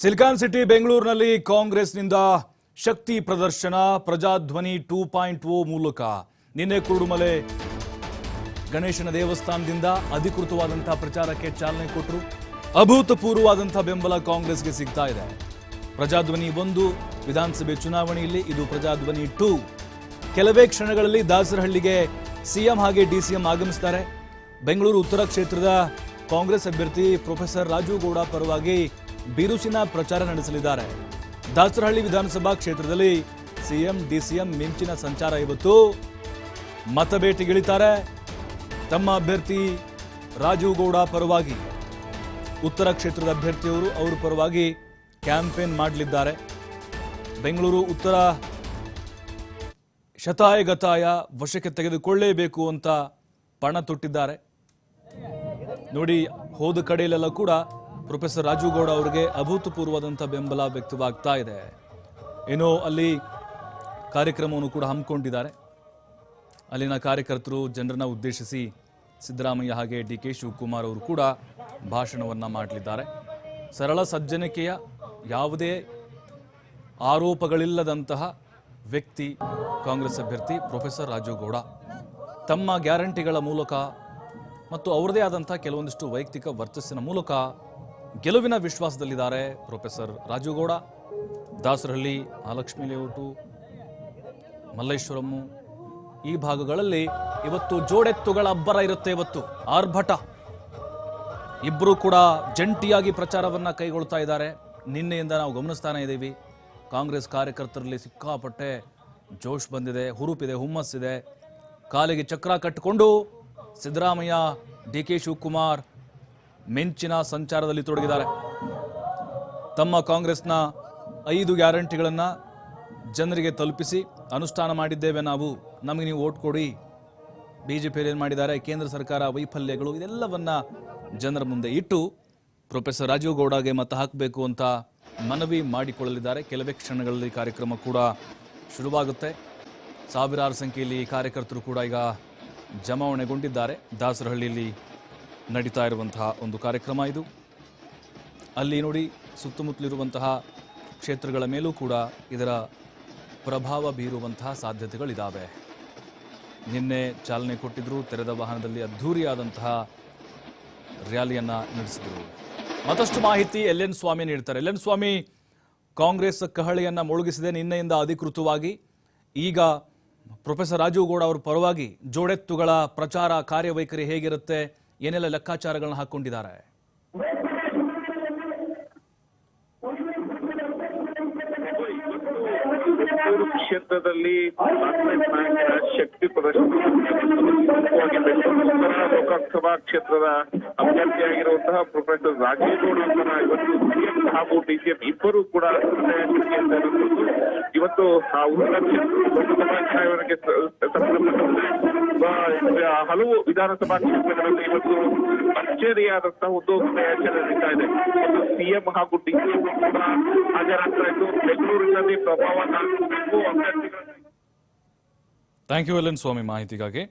Silicon city, ಬೆಂಗಳೂರಿನಲ್ಲಿ ಕಾಂಗ್ರೆಸ್ನಿಂದ ಶಕ್ತಿ ಪ್ರದರ್ಶನ, ಪ್ರಜಾಧ್ವನಿ ಟೂ ಪಾಯಿಂಟ್ ಓ ಮೂಲಕ. ನಿನ್ನೆ ಕುರುಡುಮಲೆ ಗಣೇಶನ ದೇವಸ್ಥಾನದಿಂದ ಅಧಿಕೃತವಾದಂತಹ ಪ್ರಚಾರಕ್ಕೆ ಚಾಲನೆ ಕೊಟ್ಟರು. ಅಭೂತಪೂರ್ವವಾದಂತಹ ಬೆಂಬಲ ಕಾಂಗ್ರೆಸ್ಗೆ ಸಿಗ್ತಾ ಇದೆ. ಪ್ರಜಾಧ್ವನಿ ಒಂದು, ವಿಧಾನಸಭೆ ಚುನಾವಣೆಯಲ್ಲಿ ಇದು ಪ್ರಜಾಧ್ವನಿ ಟೂ. ಕೆಲವೇ ಕ್ಷಣಗಳಲ್ಲಿ ದಾಸರಹಳ್ಳಿಗೆ ಸಿಎಂ ಹಾಗೆ ಡಿಸಿಎಂ ಆಗಮಿಸ್ತಾರೆ. ಬೆಂಗಳೂರು ಉತ್ತರ ಕ್ಷೇತ್ರದ ಕಾಂಗ್ರೆಸ್ ಅಭ್ಯರ್ಥಿ ಪ್ರೊಫೆಸರ್ ರಾಜು ಗೌಡ ಪರವಾಗಿ ಬಿರುಸಿನ ಪ್ರಚಾರ ನಡೆಸಲಿದ್ದಾರೆ. ದಾಸರಹಳ್ಳಿ ವಿಧಾನಸಭಾ ಕ್ಷೇತ್ರದಲ್ಲಿ ಸಿಎಂ, ಡಿಸಿಎಂ ಮಿಂಚಿನ ಸಂಚಾರ ಇವತ್ತು. ಮತಬೇಟೆಗಿಳಿತಾರೆ ತಮ್ಮ ಅಭ್ಯರ್ಥಿ ರಾಜೀವ್ ಗೌಡ ಪರವಾಗಿ. ಉತ್ತರ ಕ್ಷೇತ್ರದ ಅಭ್ಯರ್ಥಿಯವರು ಅವರ ಪರವಾಗಿ ಕ್ಯಾಂಪೇನ್ ಮಾಡಲಿದ್ದಾರೆ. ಬೆಂಗಳೂರು ಉತ್ತರ ಶತಾಯ ಗತಾಯ ವಶಕ್ಕೆ ತೆಗೆದುಕೊಳ್ಳೇಬೇಕು ಅಂತ ಪಣ ತೊಟ್ಟಿದ್ದಾರೆ. ನೋಡಿ, ಹೋದ ಕಡೆಯಲ್ಲೆಲ್ಲ ಕೂಡ ಪ್ರೊಫೆಸರ್ ರಾಜುಗೌಡ ಅವರಿಗೆ ಅಭೂತಪೂರ್ವದಂಥ ಬೆಂಬಲ ವ್ಯಕ್ತವಾಗ್ತಾ ಇದೆ. ಏನೋ ಅಲ್ಲಿ ಕಾರ್ಯಕ್ರಮವನ್ನು ಕೂಡ ಹಮ್ಮಿಕೊಂಡಿದ್ದಾರೆ. ಅಲ್ಲಿನ ಕಾರ್ಯಕರ್ತರು ಜನರನ್ನ ಉದ್ದೇಶಿಸಿ ಸಿದ್ದರಾಮಯ್ಯ ಹಾಗೆ ಡಿ ಕೆ ಶಿವಕುಮಾರ್ ಅವರು ಕೂಡ ಭಾಷಣವನ್ನು ಮಾಡಲಿದ್ದಾರೆ. ಸರಳ ಸಜ್ಜನಿಕೆಯ ಯಾವುದೇ ಆರೋಪಗಳಿಲ್ಲದಂತಹ ವ್ಯಕ್ತಿ ಕಾಂಗ್ರೆಸ್ ಅಭ್ಯರ್ಥಿ ಪ್ರೊಫೆಸರ್ ರಾಜುಗೌಡ ತಮ್ಮ ಗ್ಯಾರಂಟಿಗಳ ಮೂಲಕ ಮತ್ತು ಅವರದೇ ಆದಂಥ ಕೆಲವೊಂದಿಷ್ಟು ವೈಯಕ್ತಿಕ ವರ್ಚಸ್ಸಿನ ಮೂಲಕ ಗೆಲುವಿನ ವಿಶ್ವಾಸದಲ್ಲಿದ್ದಾರೆ ಪ್ರೊಫೆಸರ್ ರಾಜುಗೌಡ, ದಾಸರಹಳ್ಳಿ, ಮಹಾಲಕ್ಷ್ಮಿ ಲೇಔಟು ಮಲ್ಲೇಶ್ವರಮ್ಮು ಈ ಭಾಗಗಳಲ್ಲಿ ಇವತ್ತು ಜೋಡೆತ್ತುಗಳ ಅಬ್ಬರ ಇರುತ್ತೆ ಇವತ್ತು. ಆರ್ಭಟ. ಇಬ್ಬರು ಕೂಡ ಜಂಟಿಯಾಗಿ ಪ್ರಚಾರವನ್ನ ಕೈಗೊಳ್ತಾ ಇದ್ದಾರೆ. ನಿನ್ನೆಯಿಂದ ನಾವು ಗಮನಿಸ್ತಾನೇ ಇದ್ದೀವಿ. ಕಾಂಗ್ರೆಸ್ ಕಾರ್ಯಕರ್ತರಲ್ಲಿ ಸಿಕ್ಕಾಪಟ್ಟೆ ಜೋಶ್ ಬಂದಿದೆ, ಹುರುಪಿದೆ, ಹುಮ್ಮಸ್ಸಿದೆ. ಕಾಲಿಗೆ ಚಕ್ರ ಕಟ್ಟಿಕೊಂಡು ಸಿದ್ದರಾಮಯ್ಯ, ಡಿ ಕೆ ಶಿವಕುಮಾರ್ ಮಿಂಚಿನ ಸಂಚಾರದಲ್ಲಿ ತೊಡಗಿದ್ದಾರೆ. ತಮ್ಮ ಕಾಂಗ್ರೆಸ್ನ ಐದು ಗ್ಯಾರಂಟಿಗಳನ್ನು ಜನರಿಗೆ ತಲುಪಿಸಿ ಅನುಷ್ಠಾನ ಮಾಡಿದ್ದೇವೆ ನಾವು. ನಮಗೆ ನೀವು ಓಟ್ ಕೊಡಿ. ಬಿ ಜೆ ಪಿಯಲ್ಲಿ ಏನು ಮಾಡಿದ್ದಾರೆ? ಕೇಂದ್ರ ಸರ್ಕಾರ ವೈಫಲ್ಯಗಳು ಇದೆಲ್ಲವನ್ನು ಜನರ ಮುಂದೆ ಇಟ್ಟು ಪ್ರೊಫೆಸರ್ ರಾಜೀವ್ ಗೌಡಗೆ ಮತ ಹಾಕಬೇಕು ಅಂತ ಮನವಿ ಮಾಡಿಕೊಳ್ಳಲಿದ್ದಾರೆ. ಕೆಲವೇ ಕ್ಷಣಗಳಲ್ಲಿ ಕಾರ್ಯಕ್ರಮ ಕೂಡ ಶುರುವಾಗುತ್ತೆ. ಸಾವಿರಾರು ಸಂಖ್ಯೆಯಲ್ಲಿ ಕಾರ್ಯಕರ್ತರು ಕೂಡ ಈಗ ಜಮಾವಣೆಗೊಂಡಿದ್ದಾರೆ. ದಾಸರಹಳ್ಳಿಯಲ್ಲಿ ನಡೀತಾ ಇರುವಂತಹ ಒಂದು ಕಾರ್ಯಕ್ರಮ ಇದು. ಅಲ್ಲಿ ನೋಡಿ ಸುತ್ತಮುತ್ತಲಿರುವಂತಹ ಕ್ಷೇತ್ರಗಳ ಮೇಲೂ ಕೂಡ ಇದರ ಪ್ರಭಾವ ಬೀರುವಂತಹ ಸಾಧ್ಯತೆಗಳಿದ್ದಾವೆ ನಿನ್ನೆ ಚಾಲನೆ ಕೊಟ್ಟಿದ್ರು, ತೆರೆದ ವಾಹನದಲ್ಲಿ ಅದ್ಧೂರಿಯಾದಂತಹ ರ್ಯಾಲಿಯನ್ನು ನಡೆಸಿದರು. ಮತ್ತಷ್ಟು ಮಾಹಿತಿ ಎಲ್ ಎನ್ ಸ್ವಾಮಿ ನೀಡ್ತಾರೆ. ಎಲ್ ಎನ್ ಸ್ವಾಮಿ, ಕಾಂಗ್ರೆಸ್ ಕಹಳೆಯನ್ನು ಮುಳುಗಿಸಿದೆ ನಿನ್ನೆಯಿಂದ ಅಧಿಕೃತವಾಗಿ. ಈಗ ಪ್ರೊಫೆಸರ್ ರಾಜೀವ್ ಗೌಡ ಅವರ ಪರವಾಗಿ ಜೋಡೆತ್ತುಗಳ ಪ್ರಚಾರ ಕಾರ್ಯವೈಖರಿ ಹೇಗಿರುತ್ತೆ? ಏನೆಲ್ಲ ಲೆಕ್ಕಾಚಾರಗಳನ್ನ ಹಾಕೊಂಡಿದ್ದಾರೆ ಕ್ಷೇತ್ರದಲ್ಲಿ ಶಕ್ತಿ ಪ್ರದರ್ಶನ ಲೋಕಸಭಾ ಕ್ಷೇತ್ರದ ಅಭ್ಯರ್ಥಿಯಾಗಿರುವಂತಹ ಪ್ರೊಫೆಸರ್ ರಾಜೇಗೌಡ ಗೌಡ ಅವರ ಇವತ್ತು ಸಿಎಂ ಹಾಗೂ ಡಿಸಿಎಂ ಇಬ್ಬರು ಕೂಡ. ಇವತ್ತು ಆ ಉನ್ನತ ಕ್ಷೇತ್ರ ಸಂಬಂಧಪಟ್ಟಂತೆ ಹಲವು ವಿಧಾನಸಭಾ ಕ್ಷೇತ್ರಗಳಲ್ಲಿ ಇವತ್ತು ಅಚ್ಚರಿಯಾದಂತಹ ಒಂದು ಪ್ರಯಾಸ ನಡೀತಾ ಇದೆ. ಒಂದು ಸಿಎಂ ಹಾಗೂ ಡಿಸಿಎಂ ಕೂಡ ಹಾಜರಾಗ್ತಾ ಇದ್ದು, ಬೆಂಗಳೂರಿನಲ್ಲಿ ಪ್ರಭಾವ thank you L N Swamy ಮಾಹಿತಿಗಾಗಿ.